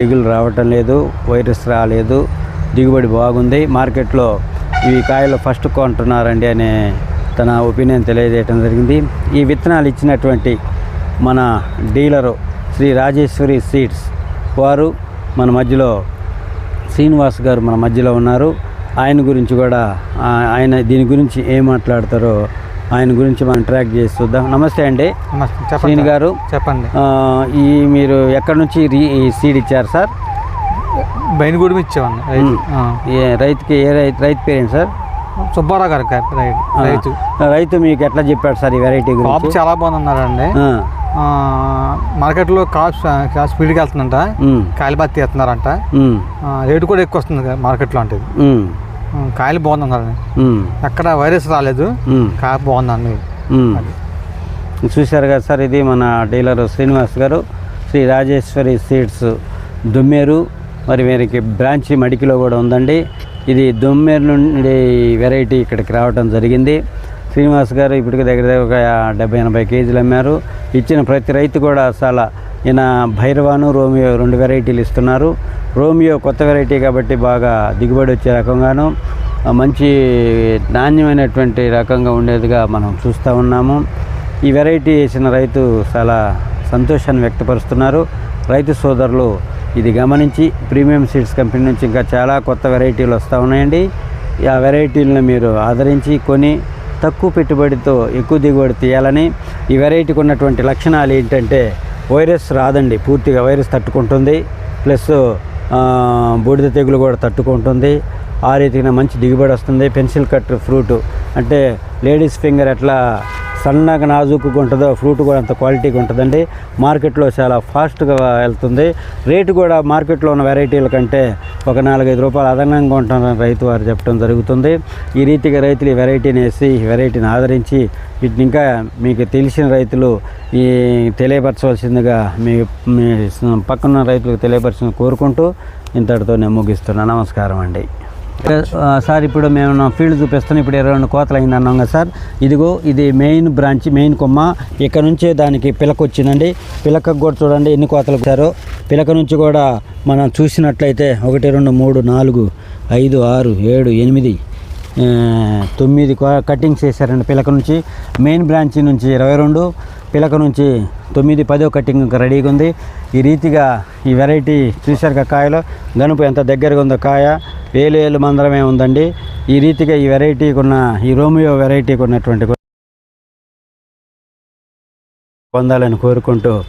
తెగులు రావటం లేదు వైరస్ రాలేదు దిగుబడి బాగుంది. మార్కెట్లో ఈ కాయలు ఫస్ట్ కొంటున్నారండి అనే తన ఒపీనియన్ తెలియజేయడం జరిగింది. ఈ విత్తనాలు ఇచ్చినటువంటి మన డీలరు శ్రీ రాజేశ్వరి సీడ్స్ వారు మన మధ్యలో శ్రీనివాస్ గారు మన మధ్యలో ఉన్నారు. ఆయన గురించి కూడా ఆయన దీని గురించి ఏం మాట్లాడతారో ఆయన గురించి మనం ట్రాక్ చేసి చూద్దాం. నమస్తే అండి. శ్రీని. గారు. చెప్పండి. ఈ మీరు ఎక్కడి నుంచి రీ సీడ్ ఇచ్చారు సార్? బయనగూడెం ఇచ్చేవాడిని రైతుకి ఏ రైతు రైతు పేరేంటి సార్? సుబ్బారావు గారు రైతు. రైతు మీకు ఎట్లా చెప్పాడు సార్ ఈ వెరైటీ కాపు గురించి? చాలా బాగున్నారండి ఆ, మార్కెట్లో కాపు స్పీడ్కి వెళ్తుందంట. ఉమ్, ఆ, రేటు కూడా ఎక్కువ వస్తుంది మార్కెట్లో అంటే కాయలు ఉమ్, ఎక్కడ వైరస్ రాలేదు. కాపు బాగుందండి. చూశారు కదా సార్ ఇది మన డీలర్ శ్రీనివాస్ గారు శ్రీ రాజేశ్వరి సీడ్స్ దుమ్మేరు మరి వీరికి బ్రాంచ్ మడికిలో కూడా ఉందండి. ఇది దుమ్మేరు నుండి వెరైటీ ఇక్కడికి రావడం జరిగింది. శ్రీనివాస్ గారు ఇప్పటికి దగ్గర దగ్గర ఒక డెబ్బై ఎనభై కేజీలు అమ్మారు. ఇచ్చిన ప్రతి రైతు కూడా చాలా ఈయన భైరవాను రోమియో రెండు వెరైటీలు ఇస్తున్నారు. రోమియో కొత్త వెరైటీ కాబట్టి బాగా దిగుబడి వచ్చే రకంగాను మంచి నాణ్యమైనటువంటి రకంగా ఉండేదిగా మనం చూస్తూ ఉన్నాము. ఈ వెరైటీ వేసిన రైతు చాలా సంతోషాన్ని వ్యక్తపరుస్తున్నారు. రైతు సోదరులు ఇది గమనించి ప్రీమియం సీడ్స్ కంపెనీ నుంచి ఇంకా చాలా కొత్త వెరైటీలు వస్తూ ఉన్నాయండి. ఆ వెరైటీలను మీరు ఆదరించి కొని తక్కువ పెట్టుబడితో ఎక్కువ దిగుబడి తీయాలని ఈ వెరైటీకి ఉన్నటువంటి లక్షణాలు ఏంటంటే వైరస్ రాదండి పూర్తిగా వైరస్ తట్టుకుంటుంది. ప్లస్ బూడిద తెగులు కూడా తట్టుకుంటుంది. ఆ రీతిగా మంచి దిగుబడి వస్తుంది. పెన్సిల్ కట్ ఫ్రూట్ అంటే లేడీస్ ఫింగర్ ఎట్లా సన్నగా నాజూకుగా ఉంటుందో ఫ్రూట్ కూడా అంత క్వాలిటీగా ఉంటుందండి. మార్కెట్లో చాలా ఫాస్ట్గా వెళ్తుంది. రేటు కూడా మార్కెట్లో ఉన్న వెరైటీల కంటే ఒక నాలుగైదు రూపాయలు అదనంగా ఉంటుందని రైతు వారు చెప్పడం జరుగుతుంది. ఈ రీతిగా రైతులు ఈ వెరైటీని వేసి ఈ వెరైటీని ఆదరించి వీటిని ఇంకా మీకు తెలిసిన రైతులు ఈ తెలియపరచవలసిందిగా మీ పక్కన రైతులకు తెలియపరచని కోరుకుంటూ ఇంతటితో నేను ముగిస్తున్నాను నమస్కారం అండి. సార్ ఇప్పుడు మేము నా ఫీల్డ్ చూపిస్తున్నాం. ఇప్పుడు ఇరవై రెండు కోతలు అయింది అన్నాం కదా సార్. ఇదిగో ఇది మెయిన్ బ్రాంచ్ మెయిన్ కొమ్మ. ఇక్కడ నుంచే దానికి పిలక వచ్చిందండి. పిలకకు కూడా చూడండి ఎన్ని కోతలు వచ్చారో పిలక నుంచి కూడా మనం చూసినట్లయితే ఒకటి రెండు మూడు నాలుగు ఐదు ఆరు ఏడు ఎనిమిది తొమ్మిది కో- కటింగ్స్ వేసారండి పిలక నుంచి. మెయిన్ బ్రాంచ్ నుంచి ఇరవై రెండు పిలక నుంచి తొమ్మిది పదో కటింగ్ ఇంకా రెడీగా ఉంది. ఈ రీతిగా ఈ వెరైటీ చూశారు కాయలో. గనుపు ఎంత దగ్గరగా ఉందో కాయ. వేలు వేలు మందరమే ఉందండి. ఈ రీతిగా ఈ వెరైటీకి ఉన్న ఈ రోమియో వెరైటీకి ఉన్నటువంటి పొందాలని కోరుకుంటూ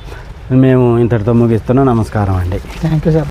మేము ఇంతటితో ముగిస్తున్నాం. నమస్కారం అండి. Thank you sir.